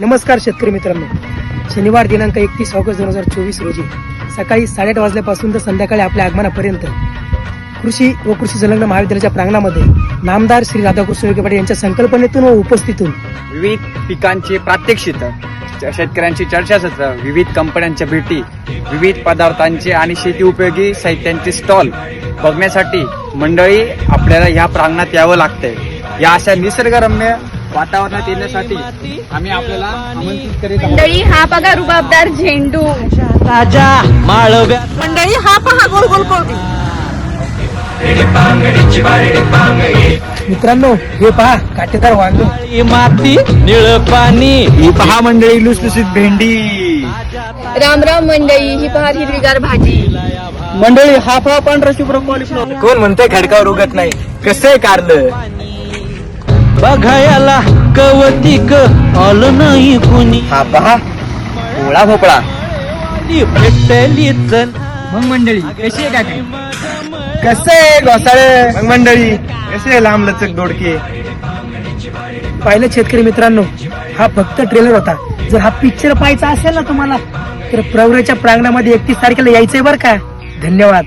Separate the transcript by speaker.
Speaker 1: नमस्कार शेतकरी मित्रांनो. शनिवार दिनांक एकतीस ऑगस्ट दोन हजार चोवीस रोजी सकाळी साडेआठ वाजल्यापासून तर संध्याकाळी आपल्या आगमनापर्यंत कृषी व कृषी संलग्न महाविद्यालयाच्या प्रांगणामध्ये नामदार श्री राधाकृष्ण विखे पाटील यांच्या संकल्पनेतून व उपस्थितून
Speaker 2: विविध पिकांचे प्रात्यक्षित शेतकऱ्यांची चर्चासत्र विविध कंपन्यांच्या भेटी विविध पदार्थांचे आणि शेती उपयोगी साहित्यांचे स्टॉल बघण्यासाठी मंडळी आपल्याला ह्या प्रांगणात यावं लागतंय. या अशा निसर्गरम्य वातावरणात येण्यासाठी आम्ही आपल्याला आमंत्रित करीत आहोत.
Speaker 3: मंडळी हा बघा रुबाबदार झेंडू.
Speaker 4: ताजा माळव्या.
Speaker 3: मंडळी हा पहा गोल गोल
Speaker 1: मित्रांनो हे पहा काटेदार वांग
Speaker 4: माती निळ पाणी.
Speaker 2: ही पहा मंडळी लुसलुसीत भेंडी.
Speaker 3: राम राम मंडळी ही पहा हिरवीगार भाजी.
Speaker 2: मंडळी हा पहा पांढरा शुभ्र कॉलीफ्लॉवर कोण म्हणतंय खडकावर उगत नाही? कसं आहे कारलं?
Speaker 4: बघायला कवतिक आलं नाही कुणी.
Speaker 2: हा पहा. पोळा भोपळा.
Speaker 4: भेटलीच
Speaker 2: मग मंडळी कशी आहे काय कसं आहे घोसाळे? मग मंडळी कसे आहे लांब लचक दोडके?
Speaker 1: पाहिलं शेतकरी मित्रांनो हा फक्त ट्रेलर होता. जर हा पिक्चर पाहायचा असेल ना तुम्हाला तर प्रवराच्या प्रांगणामध्ये एकतीस तारखेला यायचंय बरं का? धन्यवाद.